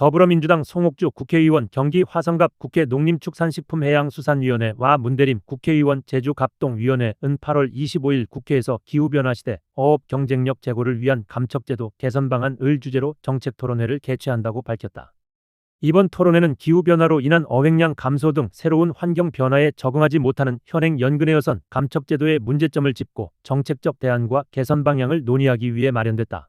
더불어민주당 송옥주 국회의원 경기 화성갑 국회 농림축산식품해양수산위원회와 문대림 국회의원 제주갑동위원회는 8월 25일 국회에서 기후변화 시대 어업 경쟁력 제고를 위한 감척제도 개선 방안을 주제로 정책 토론회를 개최한다고 밝혔다. 이번 토론회는 기후변화로 인한 어획량 감소 등 새로운 환경 변화에 적응하지 못하는 현행 연근해어선 감척제도의 문제점을 짚고 정책적 대안과 개선 방향을 논의하기 위해 마련됐다.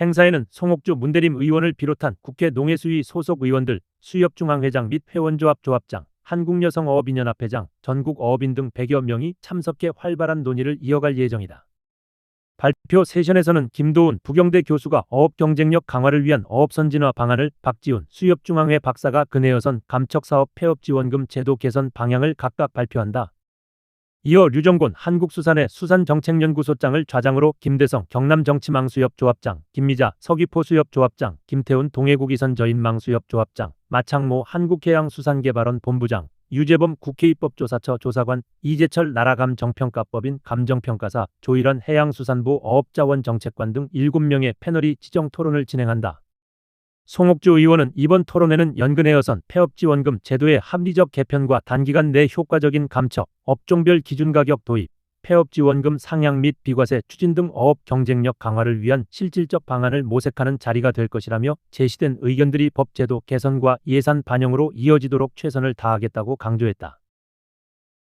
행사에는 송옥주 문대림 의원을 비롯한 국회 농해수위 소속 의원들, 수협중앙회장 및 회원조합 조합장, 한국여성어업인연합회장, 전국어업인 등 100여 명이 참석해 활발한 논의를 이어갈 예정이다. 발표 세션에서는 김도훈 부경대 교수가 어업 경쟁력 강화를 위한 어업 선진화 방안을 박지훈 수협중앙회 박사가 근해어선 감척사업 폐업지원금 제도 개선 방향을 각각 발표한다. 이어 류정곤 한국수산회 수산정책연구소장을 좌장으로 김대성 경남정치망수협 조합장, 김미자 서귀포 수협 조합장, 김태훈 동해국이선 저인망수협 조합장, 마창모 한국해양수산개발원 본부장, 유재범 국회입법조사처 조사관, 이재철 나라감 정평가법인 감정평가사, 조일환 해양수산부 어업자원 정책관 등 7명의 패널이 지정 토론을 진행한다. 송옥주 의원은 이번 토론회는 연근해어선 폐업지원금 제도의 합리적 개편과 단기간 내 효과적인 감척, 업종별 기준 가격 도입, 폐업지원금 상향 및 비과세 추진 등 어업 경쟁력 강화를 위한 실질적 방안을 모색하는 자리가 될 것이라며 제시된 의견들이 법 제도 개선과 예산 반영으로 이어지도록 최선을 다하겠다고 강조했다.